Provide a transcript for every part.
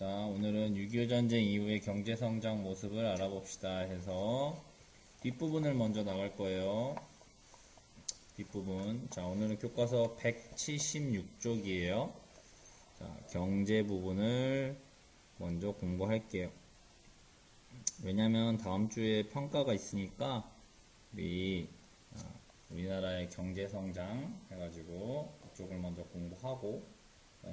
자, 오늘은 6.25 전쟁 이후의 경제 성장 모습을 알아봅시다 해서 뒷부분을 먼저 나갈 거예요. 뒷부분. 자, 오늘은 교과서 176쪽이에요. 자, 경제 부분을 먼저 공부할게요. 왜냐면 다음 주에 평가가 있으니까 우리 아, 우리나라의 경제 성장 해가지고 그쪽을 먼저 공부하고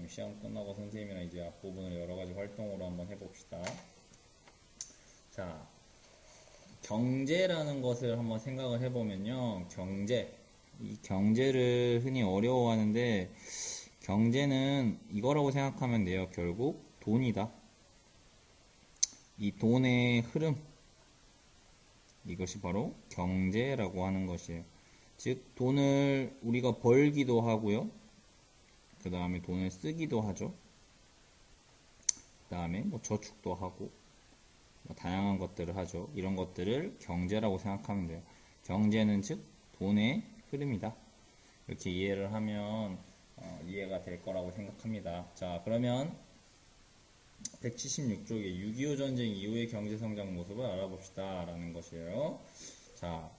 시험 끝나고 선생님이랑 이제 앞부분을 여러 가지 활동으로 한번 해봅시다. 자, 경제라는 것을 한번 생각을 해보면요. 경제. 이 경제를 흔히 어려워하는데, 경제는 이거라고 생각하면 돼요. 결국 돈이다. 이 돈의 흐름. 이것이 바로 경제라고 하는 것이에요. 즉, 돈을 우리가 벌기도 하고요. 그 다음에 돈을 쓰기도 하죠. 그 다음에 뭐 저축도 하고, 뭐 다양한 것들을 하죠. 이런 것들을 경제라고 생각하면 돼요. 경제는 즉 돈의 흐름이다. 이렇게 이해를 하면 어, 이해가 될 거라고 생각합니다. 자, 그러면 176쪽에 6.25 전쟁 이후의 경제 성장 모습을 알아봅시다. 라는 것이에요. 자,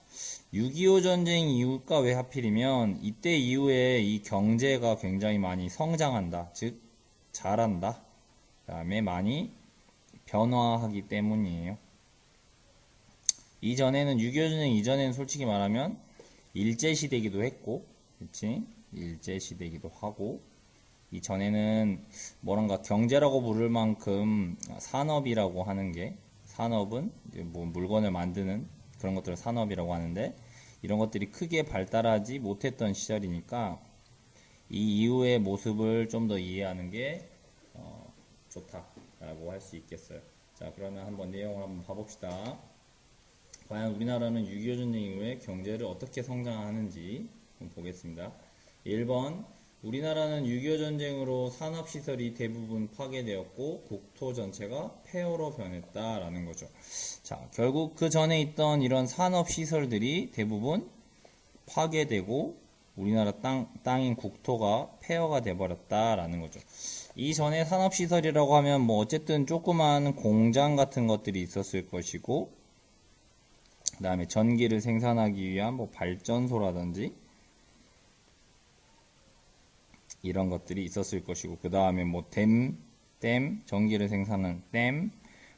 6.25 전쟁 이후가 왜 하필이면 이때 이후에 이 경제가 굉장히 많이 성장한다. 즉, 잘한다. 그 다음에 많이 변화하기 때문이에요. 이전에는 6.25 전쟁 이전에는 솔직히 말하면 일제시대기도 했고, 그치? 일제시대기도 하고, 이전에는 뭐란가 경제라고 부를 만큼 산업이라고 하는 게, 산업은 뭐 물건을 만드는 그런 것들을 산업이라고 하는데, 이런 것들이 크게 발달하지 못했던 시절이니까, 이 이후의 모습을 좀 더 이해하는 게, 어, 좋다라고 할 수 있겠어요. 자, 그러면 한번 내용을 한번 봐봅시다. 과연 우리나라는 6.25 전쟁 이후에 경제를 어떻게 성장하는지 보겠습니다. 1번 우리나라는 6.25 전쟁으로 산업시설이 대부분 파괴되었고 국토 전체가 폐허로 변했다라는 거죠. 자, 결국 그 전에 있던 이런 산업시설들이 대부분 파괴되고 우리나라 땅, 땅인 국토가 폐허가 돼버렸다라는 거죠. 이전에 산업시설이라고 하면 뭐 어쨌든 조그만 공장 같은 것들이 있었을 것이고 그 다음에 전기를 생산하기 위한 뭐 발전소라든지 이런 것들이 있었을 것이고 그 다음에 뭐 댐, 댐, 전기를 생산하는 댐,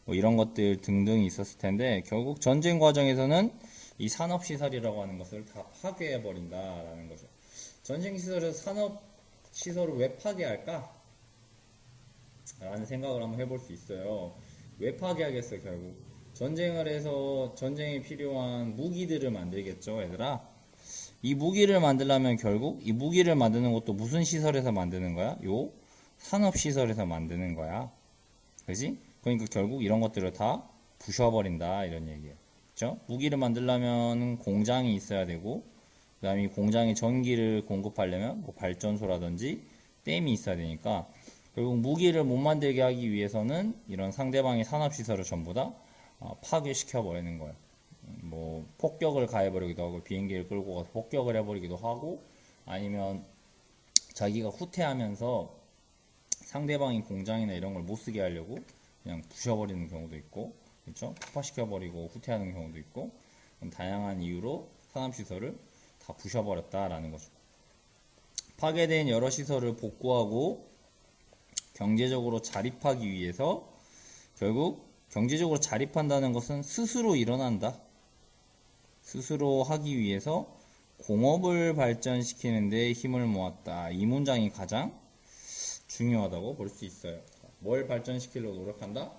뭐 이런 것들 등등이 있었을 텐데 결국 전쟁 과정에서는 이 산업 시설이라고 하는 것을 다 파괴해 버린다라는 거죠. 전쟁 시설을 산업 시설을 왜 파괴할까? 라는 생각을 한번 해볼 수 있어요. 왜 파괴하겠어요, 결국? 전쟁을 해서 전쟁에 필요한 무기들을 만들겠죠, 얘들아. 이 무기를 만들려면 결국 이 무기를 만드는 것도 무슨 시설에서 만드는 거야? 요 산업 시설에서 만드는 거야. 그지? 그러니까 결국 이런 것들을 다 부셔버린다 이런 얘기예요. 그죠? 무기를 만들려면 공장이 있어야 되고 그 다음에 이 공장에 전기를 공급하려면 뭐 발전소라든지 댐이 있어야 되니까 결국 무기를 못 만들게 하기 위해서는 이런 상대방의 산업 시설을 전부 다 어, 파괴시켜 버리는 거예요. 뭐 폭격을 가해버리기도 하고 비행기를 끌고 가서 폭격을 해버리기도 하고 아니면 자기가 후퇴하면서 상대방이 공장이나 이런 걸 못 쓰게 하려고 그냥 부셔버리는 경우도 있고 그렇죠? 폭파시켜버리고 후퇴하는 경우도 있고 다양한 이유로 산업시설을 다 부셔버렸다라는 거죠. 파괴된 여러 시설을 복구하고 경제적으로 자립하기 위해서 결국 경제적으로 자립한다는 것은 스스로 일어난다. 스스로 하기 위해서 공업을 발전시키는 데 힘을 모았다. 이 문장이 가장 중요하다고 볼 수 있어요. 뭘 발전시키려고 노력한다?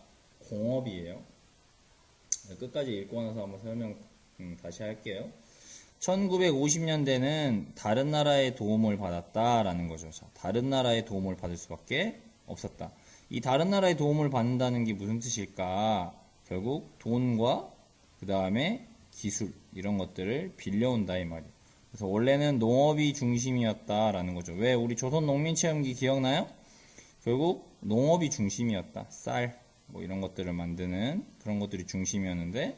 공업이에요. 끝까지 읽고 나서 한번 설명 음, 다시 할게요. 1950년대는 다른 나라의 도움을 받았다라는 거죠. 자, 다른 나라의 도움을 받을 수밖에 없었다. 이 다른 나라의 도움을 받는다는 게 무슨 뜻일까? 결국 돈과 그 다음에 기술 이런 것들을 빌려온다 이 말이에요. 그래서 원래는 농업이 중심이었다라는 거죠. 왜 우리 조선 농민 체험기 기억나요? 결국 농업이 중심이었다. 쌀, 뭐 이런 것들을 만드는 그런 것들이 중심이었는데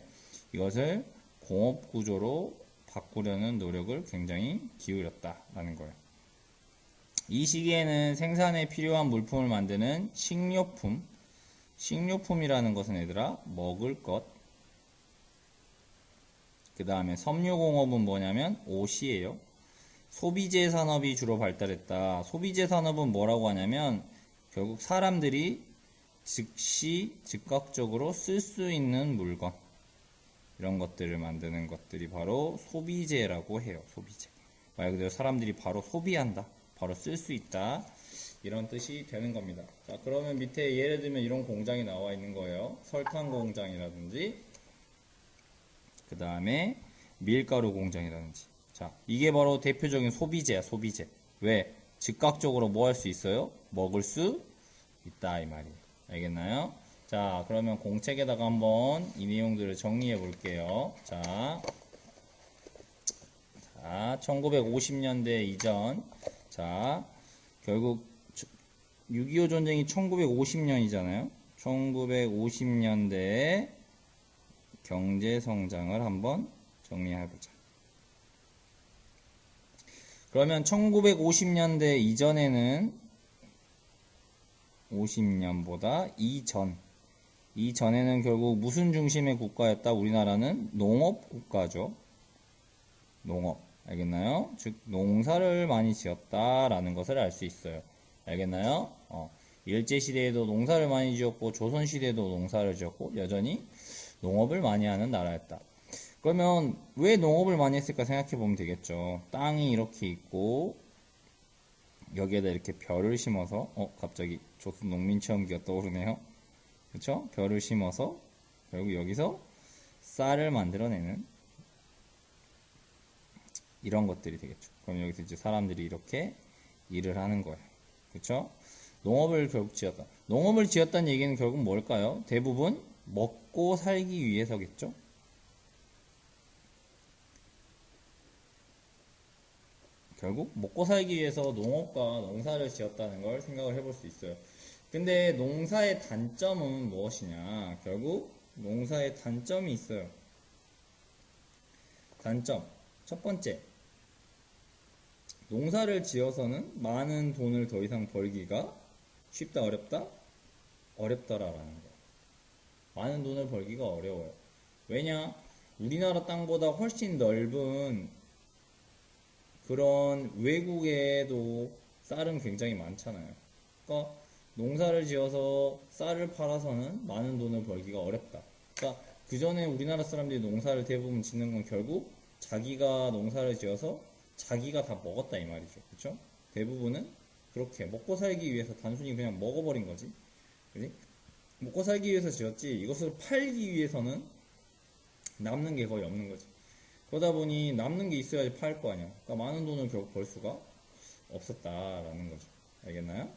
이것을 공업 구조로 바꾸려는 노력을 굉장히 기울였다라는 거예요. 이 시기에는 생산에 필요한 물품을 만드는 식료품, 식료품이라는 것은 얘들아 먹을 것. 그 다음에 섬유공업은 뭐냐면 옷이에요. 소비재 산업이 주로 발달했다. 소비재 산업은 뭐라고 하냐면 결국 사람들이 즉시 즉각적으로 쓸 수 있는 물건 이런 것들을 만드는 것들이 바로 소비재라고 해요. 소비재. 말 그대로 사람들이 바로 소비한다. 바로 쓸 수 있다. 이런 뜻이 되는 겁니다. 자, 그러면 밑에 예를 들면 이런 공장이 나와 있는 거예요. 설탕 공장이라든지, 그 다음에 밀가루 공장이라든지. 자, 이게 바로 대표적인 소비재야, 소비재. 왜? 즉각적으로 뭐 할 수 있어요? 먹을 수 있다, 이 말이에요. 알겠나요? 자, 그러면 공책에다가 한번 이 내용들을 정리해 볼게요. 자, 자, 1950년대 이전. 자, 결국 6.25 전쟁이 1950년이잖아요. 1950년대 경제 성장을 한번 정리해보자. 그러면 1950년대 이전에는 50년보다 이전, 이전에는 결국 무슨 중심의 국가였다? 우리나라는 농업 국가죠. 농업. 알겠나요? 즉, 농사를 많이 지었다라는 것을 알 수 있어요. 알겠나요? 어, 일제시대에도 농사를 많이 지었고, 조선시대에도 농사를 지었고, 여전히 농업을 많이 하는 나라였다. 그러면 왜 농업을 많이 했을까 생각해 보면 되겠죠. 땅이 이렇게 있고, 여기에다 이렇게 별을 심어서, 어, 갑자기 조선 농민 체험기가 떠오르네요. 그쵸? 별을 심어서, 결국 여기서 쌀을 만들어내는 이런 것들이 되겠죠. 그럼 여기서 이제 사람들이 이렇게 일을 하는 거예요. 그쵸? 농업을 결국 지었다. 농업을 지었다는 얘기는 결국 뭘까요? 대부분 먹고 살기 위해서겠죠? 결국 먹고 살기 위해서 농업과 농사를 지었다는 걸 생각을 해볼 수 있어요. 근데 농사의 단점은 무엇이냐? 결국 농사의 단점이 있어요. 단점. 첫 번째. 농사를 지어서는 많은 돈을 더 이상 벌기가 쉽다, 어렵다? 어렵다라는 거. 많은 돈을 벌기가 어려워요. 왜냐? 우리나라 땅보다 훨씬 넓은 그런 외국에도 쌀은 굉장히 많잖아요. 그러니까 농사를 지어서 쌀을 팔아서는 많은 돈을 벌기가 어렵다. 그러니까 그 전에 우리나라 사람들이 농사를 대부분 짓는 건 결국 자기가 농사를 지어서 자기가 다 먹었다 이 말이죠. 그렇죠? 대부분은 그렇게 먹고 살기 위해서 단순히 그냥 먹어버린 거지. 그지? 먹고 살기 위해서 지었지 이것을 팔기 위해서는 남는 게 거의 없는 거지. 그러다 보니 남는 게 있어야지 팔 거 아니야. 그러니까 많은 돈을 결국 벌 수가 없었다라는 거죠. 알겠나요?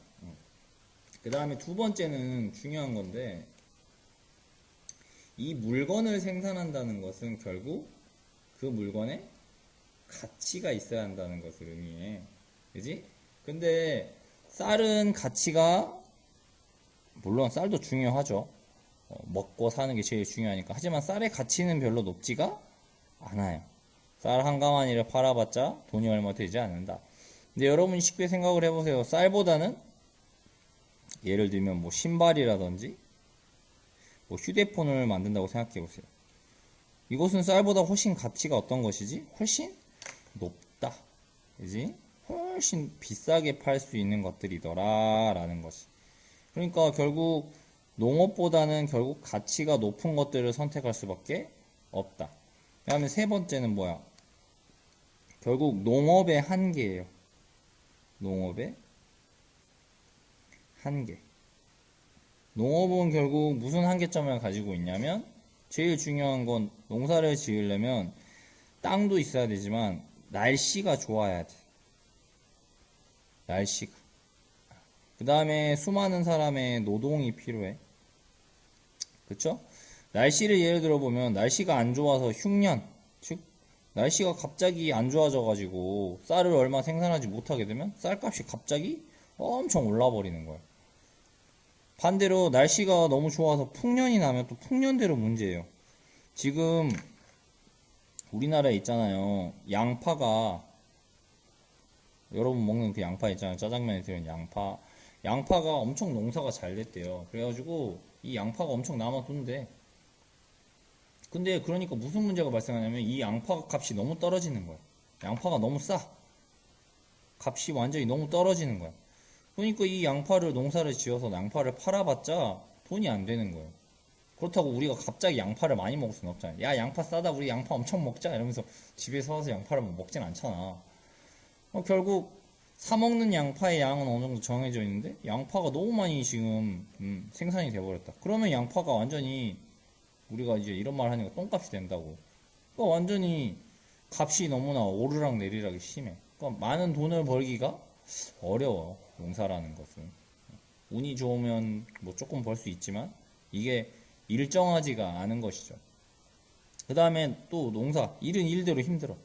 그 다음에 두 번째는 중요한 건데 이 물건을 생산한다는 것은 결국 그 물건에 가치가 있어야 한다는 것을 의미해. 그지? 근데 쌀은 가치가 물론 쌀도 중요하죠. 어, 먹고 사는 게 제일 중요하니까. 하지만 쌀의 가치는 별로 높지가 않아요. 쌀 한 가마니를 팔아봤자 돈이 얼마 되지 않는다. 근데 여러분 쉽게 생각을 해보세요. 쌀보다는 예를 들면 뭐 신발이라든지 뭐 휴대폰을 만든다고 생각해 보세요. 이것은 쌀보다 훨씬 가치가 어떤 것이지? 훨씬 높다. 그지? 훨씬 비싸게 팔 수 있는 것들이더라. 라는 것이. 그러니까 결국 농업보다는 결국 가치가 높은 것들을 선택할 수밖에 없다. 그 다음에 세 번째는 뭐야? 결국 농업의 한계예요. 농업의 한계. 농업은 결국 무슨 한계점을 가지고 있냐면 제일 중요한 건 농사를 지으려면 땅도 있어야 되지만 날씨가 좋아야 돼. 날씨가. 그 다음에 수많은 사람의 노동이 필요해. 그쵸? 날씨를 예를 들어 보면 날씨가 안 좋아서 흉년, 즉 날씨가 갑자기 안 좋아져 가지고 쌀을 얼마 생산하지 못하게 되면 쌀값이 갑자기 엄청 올라 버리는 거예요. 반대로 날씨가 너무 좋아서 풍년이 나면 또 풍년대로 문제예요. 지금 우리나라에 있잖아요. 양파가 여러분 먹는 그 양파 있잖아요. 짜장면에 들은 양파. 양파가 엄청 농사가 잘 됐대요. 그래가지고 이 양파가 엄청 남아돈대. 근데 그러니까 무슨 문제가 발생하냐면 이 양파 값이 너무 떨어지는 거야. 양파가 너무 싸. 값이 완전히 너무 떨어지는 거야. 그러니까 이 양파를 농사를 지어서 양파를 팔아봤자 돈이 안 되는 거예요. 그렇다고 우리가 갑자기 양파를 많이 먹을 수는 없잖아요. 야, 양파 싸다. 우리 양파 엄청 먹자. 이러면서 집에서 와서 양파를 뭐 먹진 않잖아. 어, 결국 사 먹는 양파의 양은 어느 정도 정해져 있는데 양파가 너무 많이 지금 음, 생산이 돼버렸다. 그러면 양파가 완전히 우리가 이제 이런 말 하니까 똥값이 된다고. 그러니까 완전히 값이 너무나 오르락 내리락이 심해. 그러니까 많은 돈을 벌기가 어려워. 농사라는 것은. 운이 좋으면 뭐 조금 벌 수 있지만 이게 일정하지가 않은 것이죠. 그 다음에 또 농사. 일은 일대로 힘들어.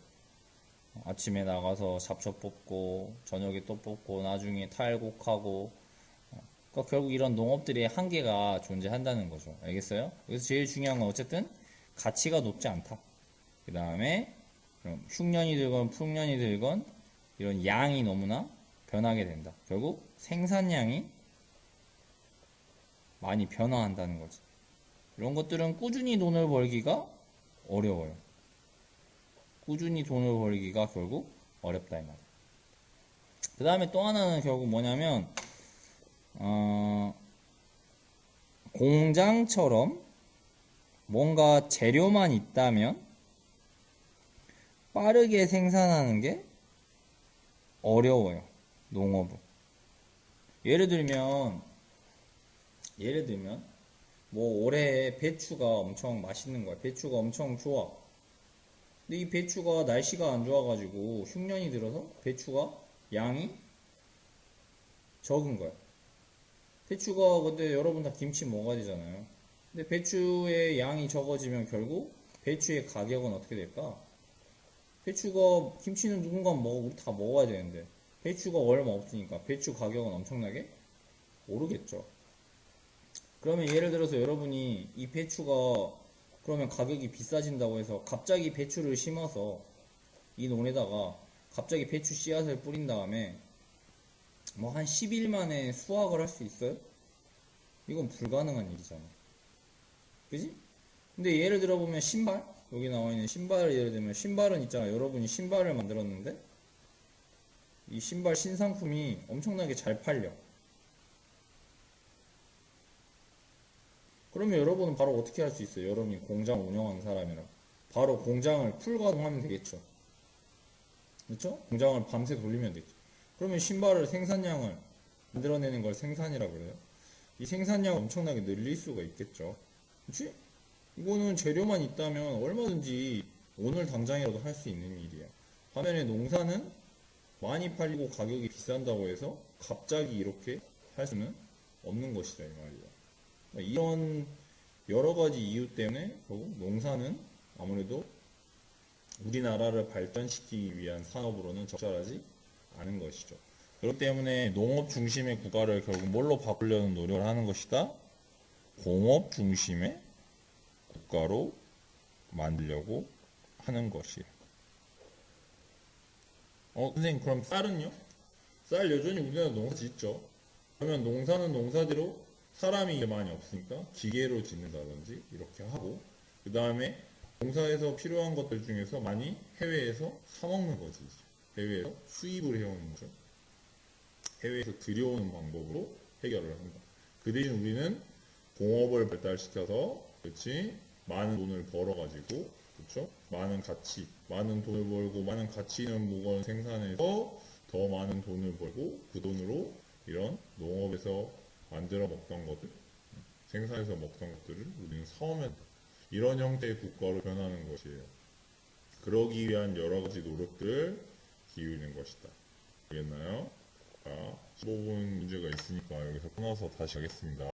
아침에 나가서 잡초 뽑고 저녁에 또 뽑고 나중에 탈곡하고 그러니까 결국 이런 농업들의 한계가 존재한다는 거죠. 알겠어요? 그래서 제일 중요한 건 어쨌든 가치가 높지 않다. 그 다음에 흉년이 들건 풍년이 들건 이런 양이 너무나 변하게 된다. 결국 생산량이 많이 변화한다는 거지. 이런 것들은 꾸준히 돈을 벌기가 어려워요. 꾸준히 돈을 벌기가 결국 어렵다 이 말이야. 그 다음에 또 하나는 결국 뭐냐면 어, 공장처럼 뭔가 재료만 있다면 빠르게 생산하는 게 어려워요. 농업은. 예를 들면 예를 들면 뭐 올해 배추가 엄청 맛있는 거야. 배추가 엄청 좋아. 근데 이 배추가 날씨가 안 좋아가지고 흉년이 들어서 배추가 양이 적은 거야. 배추가 근데 여러분 다 김치 먹어야 되잖아요. 근데 배추의 양이 적어지면 결국 배추의 가격은 어떻게 될까? 배추가 김치는 누군가 먹어 우리 다 먹어야 되는데 배추가 얼마 없으니까 배추 가격은 엄청나게 오르겠죠. 그러면 예를 들어서 여러분이 이 배추가 그러면 가격이 비싸진다고 해서 갑자기 배추를 심어서 이 논에다가 갑자기 배추 씨앗을 뿌린 다음에 뭐 한 10일 만에 수확을 할 수 있어요? 이건 불가능한 일이잖아. 그지? 근데 예를 들어 보면 신발? 여기 나와 있는 신발을 예를 들면 신발은 있잖아. 여러분이 신발을 만들었는데 이 신발 신상품이 엄청나게 잘 팔려. 그러면 여러분은 바로 어떻게 할 수 있어요? 여러분이 공장 운영하는 사람이라. 바로 공장을 풀 가동하면 되겠죠. 그렇죠? 공장을 밤새 돌리면 되죠. 그러면 신발을 생산량을 만들어내는 걸 생산이라고 그래요. 이 생산량을 엄청나게 늘릴 수가 있겠죠. 그치? 이거는 재료만 있다면 얼마든지 오늘 당장이라도 할 수 있는 일이야. 반면에 농사는 많이 팔리고 가격이 비싼다고 해서 갑자기 이렇게 할 수는 없는 것이다 이 말이야. 이런 여러 가지 이유 때문에 결국 농사는 아무래도 우리나라를 발전시키기 위한 산업으로는 적절하지 않은 것이죠. 그렇기 때문에 농업 중심의 국가를 결국 뭘로 바꾸려는 노력을 하는 것이다? 공업 중심의 국가로 만들려고 하는 것이에요. 어, 선생님, 그럼 쌀은요? 쌀 여전히 우리나라 농사 짓죠? 그러면 농사는 농사대로 사람이 많이 없으니까 기계로 짓는다든지 이렇게 하고 그 다음에 농사에서 필요한 것들 중에서 많이 해외에서 사먹는 거지 해외에서 수입을 해오는 거죠 해외에서 들여오는 방법으로 해결을 한다. 그 대신 우리는 공업을 발달시켜서 그렇지 많은 돈을 벌어가지고 그렇죠 많은 가치 많은 돈을 벌고 많은 가치 있는 물건을 생산해서 더 많은 돈을 벌고 그 돈으로 이런 농업에서 만들어 먹던 것들, 생산해서 먹던 것들을 우리는 사오면 이런 형태의 국가로 변하는 것이에요. 그러기 위한 여러 가지 노력들을 기울이는 것이다. 알겠나요? 자, 15분 문제가 있으니까 여기서 끊어서 다시 하겠습니다.